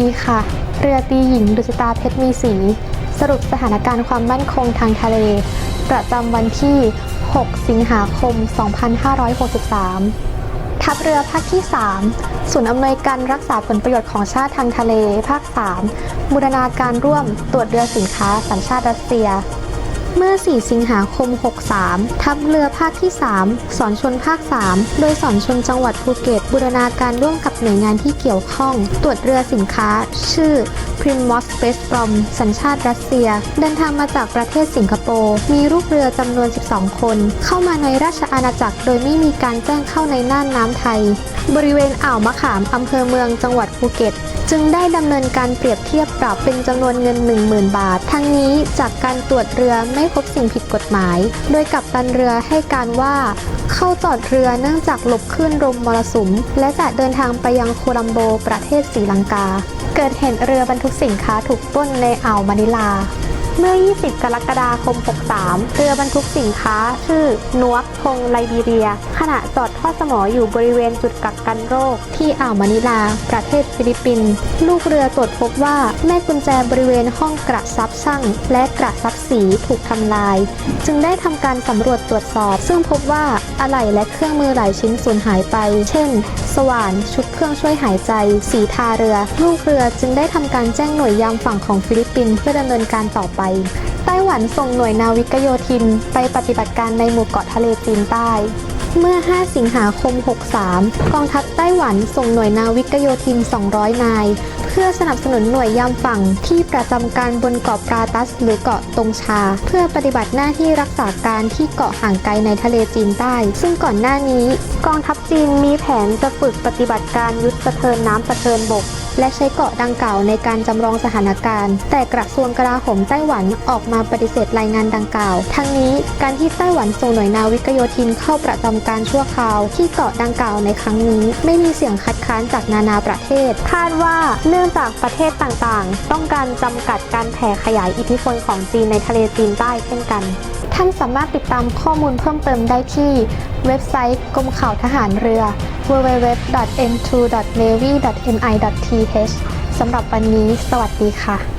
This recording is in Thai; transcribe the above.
ดีค่ะ เรือตีหญิงดุสตาเพชรมีสี สรุปสถานการณ์ความมั่นคงทางทะเล ประจำวันที่ 6 สิงหาคม 2563 ทัพเรือภาคที่ 3 ศูนย์อำนวยการรักษาผลประโยชน์ของชาติทางทะเล ภาค 3 บูรณาการร่วมตรวจเรือสินค้าสัญชาติรัสเซีย เมื่อ 4 สิงหาคม 63 ทัพเรือภาคที่ 3 สอนชนภาค 3 โดยสอนชนจังหวัดภูเก็ตบูรณาการร่วมกับหน่วยงานที่เกี่ยวข้อง ตรวจเรือสินค้า ชื่อ Primos Space From สัญชาติรัสเซีย เดินทางมาจากประเทศสิงคโปร์ มีลูกเรือจำนวน 12 คน เข้ามาในราชอาณาจักร โดยไม่มีการแจ้งเข้าในน่านน้ำไทย บริเวณอ่าวมะขามอำเภอเมืองจังหวัดภูเก็ต จึงได้ดำเนินการเปรียบเทียบปรับเป็นจำนวนเงิน 10,000 บาท ทั้งนี้จากการตรวจเรือไม่พบสิ่งผิดกฎหมาย โดยกัปตันเรือให้การว่า เข้าจอดเรือเนื่องจากหลบคลื่นลมมรสุม และจะเดินทางไปยังโคลัมโบประเทศศรีลังกา เกิดเหตุเรือบรรทุกสินค้าถูกต้นในอ่าวมะนิลา เมื่อ 20 กรกฎาคม 63 เรือบรรทุกสินค้า ชื่อ นวกพงไลบีเรีย ขณะจอดทอดสมออยู่บริเวณจุดกักกันโรค ที่อ่าวมะนิลา ประเทศฟิลิปปินส์ ลูกเรือตรวจพบว่าแม่กุญแจบริเวณห้องกระซับช่าง และกระซับสีถูกทำลาย จึงได้ทำการสำรวจตรวจสอบ ซึ่งพบว่าอะไหล่และเครื่องมือหลายชิ้นสูญหายไป เช่น สว่าน ชุดเครื่องช่วยหายใจ สีทาเรือ ลูกเรือจึงได้ทำการแจ้งหน่วยยามฝั่งของฟิลิปปินส์เพื่อดำเนินการต่อไป ไต้หวันส่งหน่วยนาวิกโยธิน ไปปฏิบัติการในหมู่เกาะทะเลจีนใต้ เมื่อ 5 สิงหาคม 63 กองทัพไต้หวันส่งหน่วยนาวิกโยธิน 200 นาย เพื่อสนับสนุนหน่วยยามฝั่งที่ประจำการบนเกาะปราตัส หรือเกาะตงชา เพื่อปฏิบัติหน้าที่รักษาการที่เกาะห่างไกลในทะเลจีนใต้ ซึ่งก่อนหน้านี้ กองทัพจีนมีแผนจะฝึกปฏิบัติการยุทธสะเทินน้ำสะเทินบก และใช้เกาะดังกล่าวในการจำลองสถานการณ์ แต่กระทรวงกลาโหมไต้หวันออกมาปฏิเสธรายงานดังกล่าว ทั้งนี้การที่ไต้หวันส่งหน่วยนาวิกโยธินเข้าประจำการชั่วคราว ที่เกาะดังกล่าวในครั้งนี้ ไม่มีเสียงคัดค้านจากนานาประเทศ คาดว่าเนื่องจากประเทศต่างๆ ต้องการจำกัดการแผ่ขยายอิทธิพลของจีนในทะเลจีนใต้เช่นกัน ท่านสามารถติดตามข้อมูลเพิ่มเติมได้ที่ เว็บไซต์กรมข่าวทหารเรือ www.m2.navy.mi.th สำหรับวันนี้ สวัสดีค่ะ